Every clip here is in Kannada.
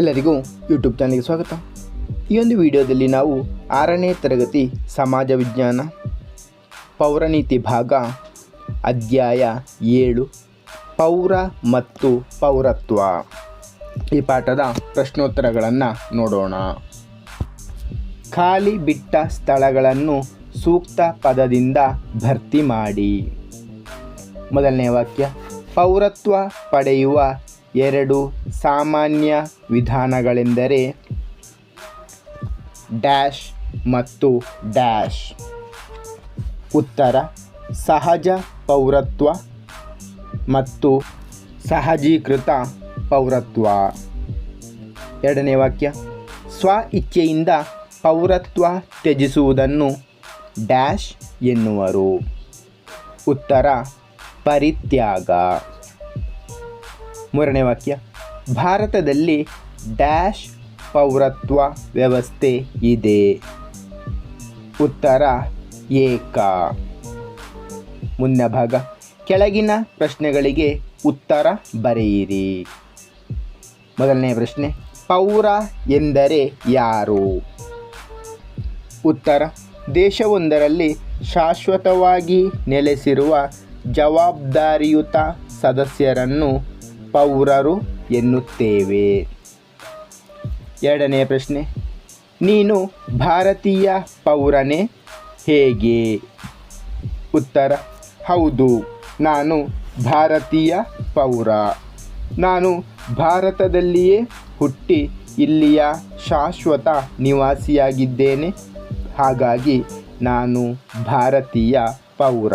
ಎಲ್ಲರಿಗೂ ಯೂಟ್ಯೂಬ್ ಚಾನಲ್ಗೆ ಸ್ವಾಗತ. ಈ ಒಂದು ವಿಡಿಯೋದಲ್ಲಿ ನಾವು ಆರನೇ ತರಗತಿ ಸಮಾಜ ವಿಜ್ಞಾನ, ಪೌರನೀತಿ ಭಾಗ, ಅಧ್ಯಾಯ ಏಳು, ಪೌರ ಮತ್ತು ಪೌರತ್ವ. ಈ ಪಾಠದ ಪ್ರಶ್ನೋತ್ತರಗಳನ್ನು ನೋಡೋಣ. ಖಾಲಿ ಬಿಟ್ಟ ಸ್ಥಳಗಳನ್ನು ಸೂಕ್ತ ಪದದಿಂದ ಭರ್ತಿ ಮಾಡಿ. ಮೊದಲನೇ ವಾಕ್ಯ, ಪೌರತ್ವ ಪಡೆಯುವ ಎರಡು ಸಾಮಾನ್ಯ ವಿಧಾನಗಳೆಂದರೆ ಡ್ಯಾಶ್ ಮತ್ತು ಡ್ಯಾಶ್. ಉತ್ತರ, ಸಹಜ ಪೌರತ್ವ ಮತ್ತು ಸಹಜೀಕೃತ ಪೌರತ್ವ. ಎರಡನೇ ವಾಕ್ಯ, ಸ್ವ ಇಚ್ಛೆಯಿಂದ ಪೌರತ್ವ ತ್ಯಜಿಸುವುದನ್ನು ಡ್ಯಾಶ್ ಎನ್ನುವರು. ಉತ್ತರ, ಪರಿತ್ಯಾಗ. ಮೂರನೇ ವಾಕ್ಯ. ಭಾರತದಲ್ಲಿ ಡ್ಯಾಶ್ ಪೌರತ್ವ ವ್ಯವಸ್ಥೆ ಇದೆ. ಉತ್ತರ, ಏಕ. ಮುಂದಿನ ಭಾಗ. ಕೆಳಗಿನ ಪ್ರಶ್ನೆಗಳಿಗೆ ಉತ್ತರ ಬರೆಯಿರಿ. ಮೊದಲನೇ ಪ್ರಶ್ನೆ, ಪೌರ ಎಂದರೆ ಯಾರು? ಉತ್ತರ, ದೇಶವೊಂದರಲ್ಲಿ ಶಾಶ್ವತವಾಗಿ ನೆಲೆಸಿರುವ ಜವಾಬ್ದಾರಿಯುತ ಸದಸ್ಯರನ್ನು ಪೌರರು ಎನ್ನುತ್ತೇವೆ. ಎರಡನೆಯ ಪ್ರಶ್ನೆ, ನೀನು ಭಾರತೀಯ ಪೌರನೇ ಹೇಗೆ? ಉತ್ತರ, ಹೌದು, ನಾನು ಭಾರತೀಯ ಪೌರ. ನಾನು ಭಾರತದಲ್ಲಿಯೇ ಹುಟ್ಟಿ ಇಲ್ಲಿಯ ಶಾಶ್ವತ ನಿವಾಸಿಯಾಗಿದ್ದೇನೆ. ಹಾಗಾಗಿ ನಾನು ಭಾರತೀಯ ಪೌರ.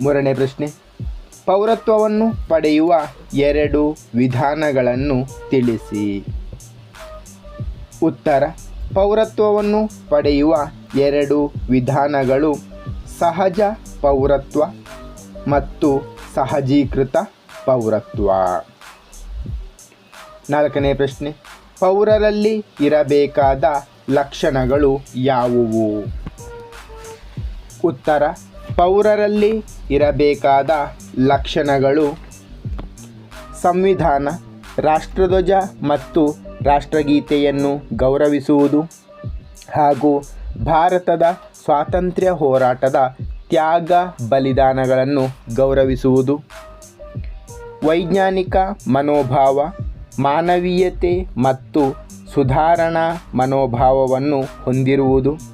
ಮೂರನೇ ಪ್ರಶ್ನೆ ಪೌರತ್ವವನ್ನು ಪಡೆಯುವ ಎರಡು ವಿಧಾನಗಳನ್ನು ತಿಳಿಸಿ. ಉತ್ತರ, ಪೌರತ್ವವನ್ನು ಪಡೆಯುವ ಎರಡು ವಿಧಾನಗಳು ಸಹಜ ಪೌರತ್ವ ಮತ್ತು ಸಹಜೀಕೃತ ಪೌರತ್ವ. ನಾಲ್ಕನೇ ಪ್ರಶ್ನೆ, ಪೌರರಲ್ಲಿ ಇರಬೇಕಾದ ಲಕ್ಷಣಗಳು ಯಾವುವು? ಉತ್ತರ ಪೌರರಲ್ಲಿ ಇರಬೇಕಾದ ಲಕ್ಷಣಗಳು ಸಂವಿಧಾನ, ರಾಷ್ಟ್ರಧ್ವಜ ಮತ್ತು ರಾಷ್ಟ್ರಗೀತೆಯನ್ನು ಗೌರವಿಸುವುದು ಹಾಗೂ ಭಾರತದ ಸ್ವಾತಂತ್ರ್ಯ ಹೋರಾಟದ ತ್ಯಾಗ ಬಲಿದಾನಗಳನ್ನು ಗೌರವಿಸುವುದು. ವೈಜ್ಞಾನಿಕ ಮನೋಭಾವ, ಮಾನವೀಯತೆ ಮತ್ತು ಸುಧಾರಣಾ ಮನೋಭಾವವನ್ನು ಹೊಂದಿರುವುದು.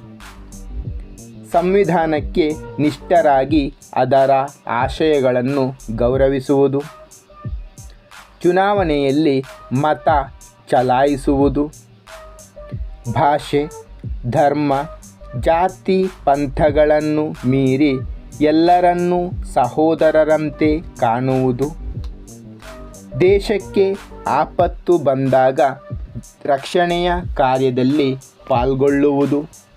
ಸಂವಿಧಾನಕ್ಕೆ ನಿಷ್ಠರಾಗಿ ಅದರ ಆಶಯಗಳನ್ನು ಗೌರವಿಸುವುದು. ಚುನಾವಣೆಯಲ್ಲಿ ಮತ ಚಲಾಯಿಸುವುದು. ಭಾಷೆ, ಧರ್ಮ, ಜಾತಿ ಪಂಥಗಳನ್ನು ಮೀರಿ ಎಲ್ಲರನ್ನೂ ಸಹೋದರರಂತೆ ಕಾಣುವುದು. ದೇಶಕ್ಕೆ ಆಪತ್ತು ಬಂದಾಗ ರಕ್ಷಣೆಯ ಕಾರ್ಯದಲ್ಲಿ ಪಾಲ್ಗೊಳ್ಳುವುದು.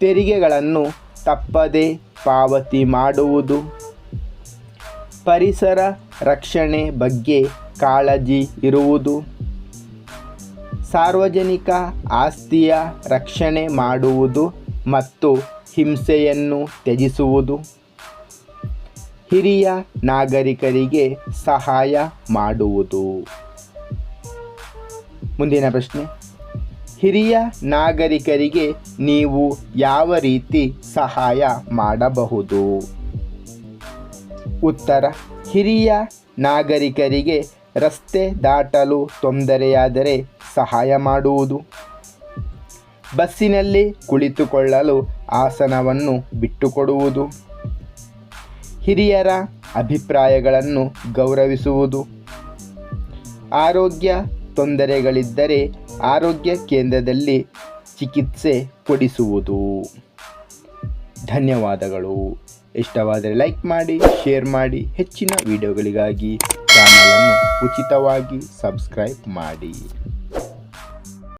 ತೆರಿಗೆಗಳನ್ನು ತಪ್ಪದೆ ಪಾವತಿ ಮಾಡುವುದು. ಪರಿಸರ ರಕ್ಷಣೆ ಬಗ್ಗೆ ಕಾಳಜಿ ಇರುವುದು. ಸಾರ್ವಜನಿಕ ಆಸ್ತಿಯ ರಕ್ಷಣೆ ಮಾಡುವುದು ಮತ್ತು ಹಿಂಸೆಯನ್ನು ತ್ಯಜಿಸುವುದು. ಹಿರಿಯ ನಾಗರಿಕರಿಗೆ ಸಹಾಯ ಮಾಡುವುದು. ಮುಂದಿನ ಪ್ರಶ್ನೆ. ಹಿರಿಯ ನಾಗರಿಕರಿಗೆ ನೀವು ಯಾವ ರೀತಿ ಸಹಾಯ ಮಾಡಬಹುದು? ಉತ್ತರ, ಹಿರಿಯ ನಾಗರಿಕರಿಗೆ ರಸ್ತೆ ದಾಟಲು ತೊಂದರೆಯಾದರೆ ಸಹಾಯ ಮಾಡುವುದು. ಬಸ್ಸಿನಲ್ಲಿ ಕುಳಿತುಕೊಳ್ಳಲು ಆಸನವನ್ನು ಬಿಟ್ಟುಕೊಡುವುದು. ಹಿರಿಯರ ಅಭಿಪ್ರಾಯಗಳನ್ನು ಗೌರವಿಸುವುದು. ಆರೋಗ್ಯ ತೊಂದರೆಗಳಿದ್ದರೆ ಆರೋಗ್ಯ ಕೇಂದ್ರದಲ್ಲಿ ಚಿಕಿತ್ಸೆ ಕೊಡಿಸುವುದು. ಧನ್ಯವಾದಗಳು. ಇಷ್ಟವಾದರೆ ಲೈಕ್ ಮಾಡಿ, ಶೇರ್ ಮಾಡಿ. ಹೆಚ್ಚಿನ ವಿಡಿಯೋಗಳಿಗಾಗಿ ಚಾನಲನ್ನು ಉಚಿತವಾಗಿ ಸಬ್ಸ್ಕ್ರೈಬ್ ಮಾಡಿ.